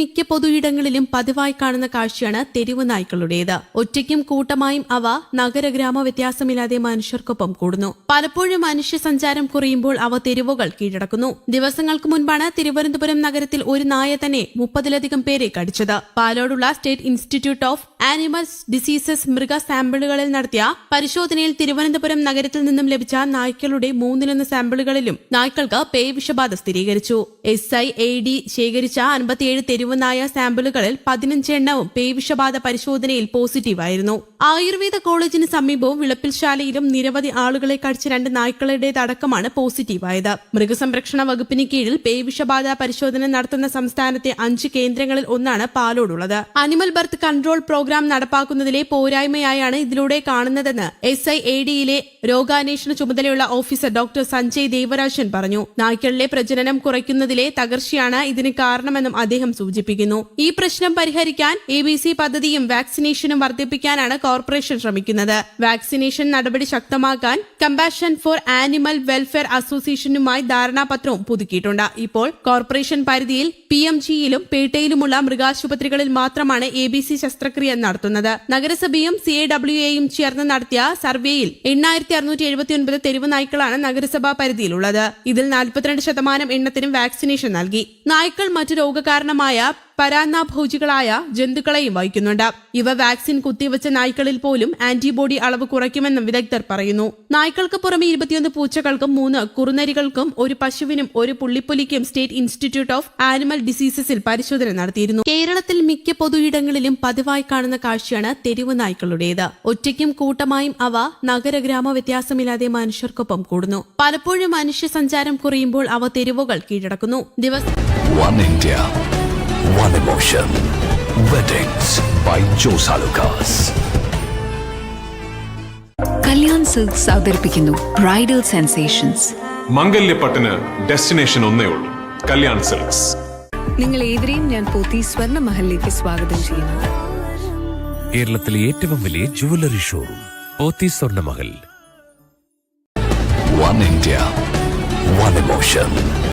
മിക്ക പൊതുയിടങ്ങളിലും പതിവായി കാണുന്ന കാഴ്ചയാണ് തെരുവ് നായ്ക്കളുടേത്. ഒറ്റയ്ക്കും കൂട്ടമായും അവ നഗര ഗ്രാമ വ്യത്യാസമില്ലാതെ മനുഷ്യർക്കൊപ്പം കൂടുന്നു. പലപ്പോഴും മനുഷ്യ സഞ്ചാരം കുറയുമ്പോൾ അവ തെരുവുകൾ കീഴടക്കുന്നു. ദിവസങ്ങൾക്ക് മുൻപാണ് തിരുവനന്തപുരം നഗരത്തിൽ ഒരു നായ തന്നെ മുപ്പതിലധികം പേരെ കടിച്ചത്. പാലോടുള്ള state institute of animals diseases മൃഗ സാമ്പിളുകളിൽ നടത്തിയ പരിശോധനയിൽ തിരുവനന്തപുരം നഗരത്തിൽ നിന്നും ലഭിച്ച നായ്ക്കളുടെ മൂന്നിലൊന്ന് സാമ്പിളുകളിലും നായ്ക്കൾക്ക് പേവിഷബാധ സ്ഥിരീകരിച്ചു. എസ് ഐ എ ഡി ശേഖരിച്ച അൻപത്തിയേഴ് തെരുവ് നായ സാമ്പിളുകളിൽ പതിനഞ്ചെണ്ണവും പേ വിഷബാധ പരിശോധനയിൽ പോസിറ്റീവായിരുന്നു ആയുർവേദ കോളേജിന് സമീപവും വിളപ്പിൽശാലയിലും നിരവധി ആളുകളെ കടിച്ച രണ്ട് നായ്ക്കളുടേതടക്കമാണ് പോസിറ്റീവായത്. മൃഗസംരക്ഷണ വകുപ്പിന് കീഴിൽ പേവിഷബാധ പരിശോധന നടത്തുന്ന സംസ്ഥാനത്തെ അഞ്ച് കേന്ദ്രങ്ങളിൽ ഒന്നാണ് പാലോടുള്ളത്. അനിമൽ ബർത്ത് കൺട്രോൾ പ്രോഗ്രാം നടപ്പാക്കുന്നതിലെ പോരായ്മയായാണ് ഇതിലൂടെ കാണുന്നതെന്ന് എസ് ഐ എ ഡിയിലെ രോഗാന്വേഷണ ചുമതലയുള്ള ഓഫീസർ ഡോക്ടർ സഞ്ജയ് ദേവരാജൻ പറഞ്ഞു. നായ്ക്കളിലെ പ്രജനനം കുറയ്ക്കുന്നതിലെ തകർച്ചയാണ് ഇതിന് കാരണമെന്നും അദ്ദേഹം സൂചിപ്പിക്കുന്നു. ഈ പ്രശ്നം പരിഹരിക്കാൻ എ ബി സി പദ്ധതിയും വാക്സിനേഷനും വർദ്ധിപ്പിക്കാനാണ് കോർപ്പറേഷൻ ശ്രമിക്കുന്നത്. വാക്സിനേഷൻ നടപടി ശക്തമാക്കാൻ കമ്പാഷൻ ഫോർ ആനിമൽ വെൽഫെയർ അസോസിയേഷനുമായി ധാരണാപത്രവും പുതുക്കിയിട്ടുണ്ട്. ഇപ്പോൾ കോർപ്പറേഷൻ പരിധിയിൽ പി എം ജിയിലും പേട്ടയിലുമുള്ള മൃഗാശുപത്രികളിൽ മാത്രമാണ് എ ബി സി ശസ്ത്രക്രിയ നടത്തുന്നത്. നഗരസഭയും സി എ ഡബ്ല്യു എയും ചേർന്ന് നടത്തിയ സർവേയിൽ എണ്ണായിരത്തി അറുന്നൂറ്റി എഴുപത്തിയൊൻപത് തെരുവ് നായ്ക്കളാണ് നഗരസഭാ പരിധിയിലുള്ളത്. ഇതിൽ നാൽപ്പത്തിരണ്ട് ശതമാനം എണ്ണത്തിനും വാക്സിനേഷൻ നൽകി. നായ്ക്കൾ മറ്റു രോഗകാരണമായ പരാന്നാഭോജികളായ ജന്തുക്കളെയും വഹിക്കുന്നുണ്ട്. ഇവ വാക്സിൻ കുത്തിവെച്ച നായ്ക്കളിൽ പോലും ആന്റിബോഡി അളവ് കുറയ്ക്കുമെന്നും വിദഗ്ധർ പറയുന്നു. നായ്ക്കൾക്ക് പുറമെ ഇരുപത്തിയൊന്ന് പൂച്ചകൾക്കും മൂന്ന് കുറുനരികൾക്കും ഒരു പശുവിനും ഒരു പുള്ളിപ്പുലിക്കും സ്റ്റേറ്റ് ഇൻസ്റ്റിറ്റ്യൂട്ട് ഓഫ് ആനിമൽ ഡിസീസസിൽ പരിശോധന നടത്തിയിരുന്നു. കേരളത്തിൽ മിക്ക പൊതുയിടങ്ങളിലും പതിവായി കാണുന്ന കാഴ്ചയാണ് തെരുവ് നായ്ക്കളുടേത്. ഒറ്റയ്ക്കും കൂട്ടമായും അവ നഗരഗ്രാമ വ്യത്യാസമില്ലാതെ മനുഷ്യർക്കൊപ്പം കൂടുന്നു. പലപ്പോഴും മനുഷ്യ സഞ്ചാരം കുറയുമ്പോൾ അവ തെരുവുകൾ കീഴടക്കുന്നു. ദിവസം One emotion. Weddings by Josa Lucas. Kalyan silks അവതരിപ്പിക്കുന്നു. ബ്രൈഡൽ സെൻസേഷൻസ് മംഗല്യപ്പട്ടിന് ഡെസ്റ്റിനേഷൻ ഒന്നേ ഉള്ളൂ. കല്യാൺ സിൽക്സ് നിങ്ങൾ ഏവരെയും ഞാൻ പോത്തി സ്വർണ മഹലിലേക്ക് സ്വാഗതം ചെയ്യുന്നു. കേരളത്തിലെ ഏറ്റവും വലിയ jewellery showroom Pothy Swarna Mahal one India one emotion.